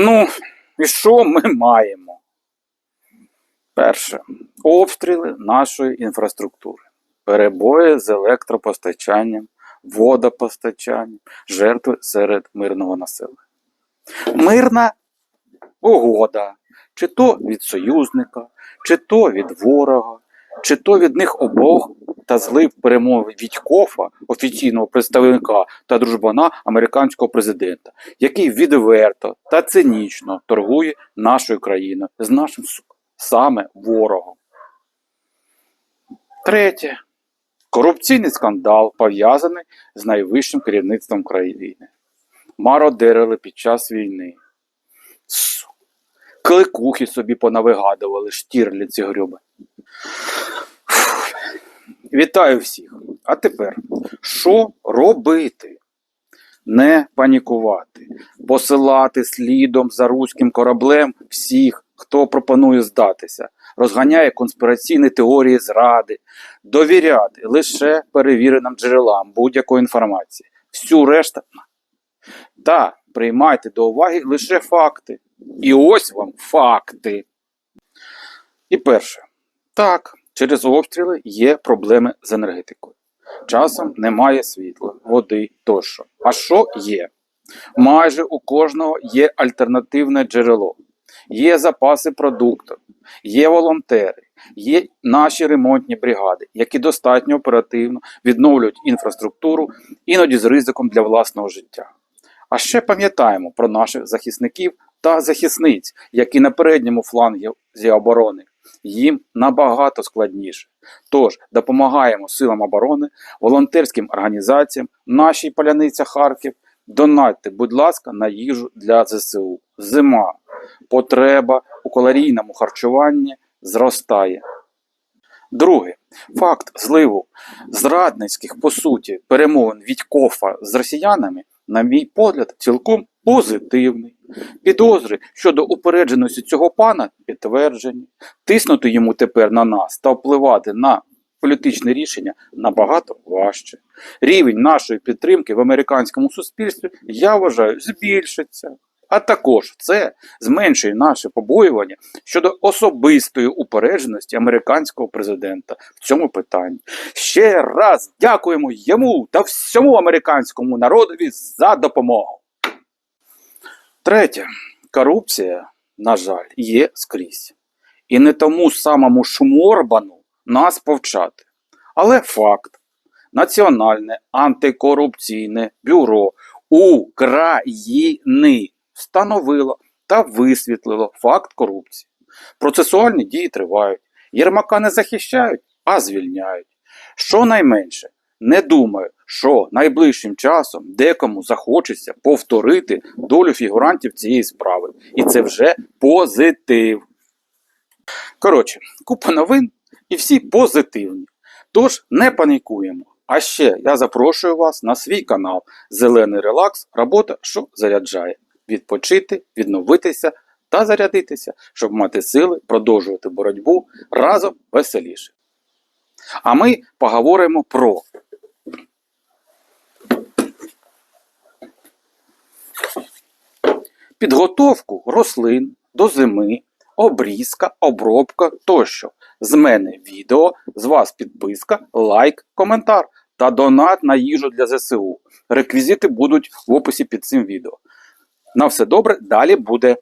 Ну, і що ми маємо? Перше. Обстріли нашої інфраструктури, перебої з електропостачанням, водопостачанням, жертви серед мирного населення. Мирна угода, чи то від союзника, чи то від ворога, чи то від них обох та злив перемови Вітькофа, офіційного представника та дружбана американського президента, який відверто та цинічно торгує нашою країною з нашим саме ворогом. Третє. Корупційний скандал пов'язаний з найвищим керівництвом країни. Мародерили під час війни. Кликухи собі понавигадували штірліці грюби. Вітаю всіх. А тепер, що робити? Не панікувати, посилати слідом за руським кораблем всіх, хто пропонує здатися, розганяє конспіраційні теорії зради, довіряти лише перевіреним джерелам будь-якої інформації. Всю решту. Та приймайте до уваги лише факти. І ось вам факти. І перше. Так, через обстріли є проблеми з енергетикою. Часом немає світла, води тощо. А що є? Майже у кожного є альтернативне джерело, є запаси продуктів, є волонтери, є наші ремонтні бригади, які достатньо оперативно відновлюють інфраструктуру, іноді з ризиком для власного життя. А ще пам'ятаємо про наших захисників та захисниць, які на передньому флангі оборони. Їм набагато складніше. Тож допомагаємо силам оборони, волонтерським організаціям, нашій паляниці Харків. Донатьте, будь ласка, на їжу для ЗСУ. Зима. Потреба у калорійному харчуванні зростає. Друге, факт зливу зрадницьких, по суті, перемовин Вітькофа з росіянами, на мій погляд, цілком позитивний. Підозри щодо упередженості цього пана підтверджені. Тиснути йому тепер на нас та впливати на політичне рішення набагато важче. Рівень нашої підтримки в американському суспільстві, я вважаю, збільшиться. А також це зменшує наше побоювання щодо особистої упередженості американського президента в цьому питанні. Ще раз дякуємо йому та всьому американському народові за допомогу. Третє. Корупція, на жаль, є скрізь. І не тому самому шморбану нас повчати. Але факт. Національне антикорупційне бюро України встановило та висвітлило факт корупції. Процесуальні дії тривають. Єрмака не захищають, а звільняють. Щонайменше, не думаю, що найближчим часом декому захочеться повторити долю фігурантів цієї справи. І це вже позитив. Коротше, купа новин і всі позитивні. Тож не панікуємо. А ще я запрошую вас на свій канал Зелений Релакс, робота, що заряджає. Відпочити, відновитися та зарядитися, щоб мати сили продовжувати боротьбу разом веселіше. А ми поговоримо про підготовку рослин до зими, обрізка, обробка тощо. З мене відео, з вас підписка, лайк, коментар та донат на їжу для ЗСУ. Реквізити будуть в описі під цим відео. На все добре, далі буде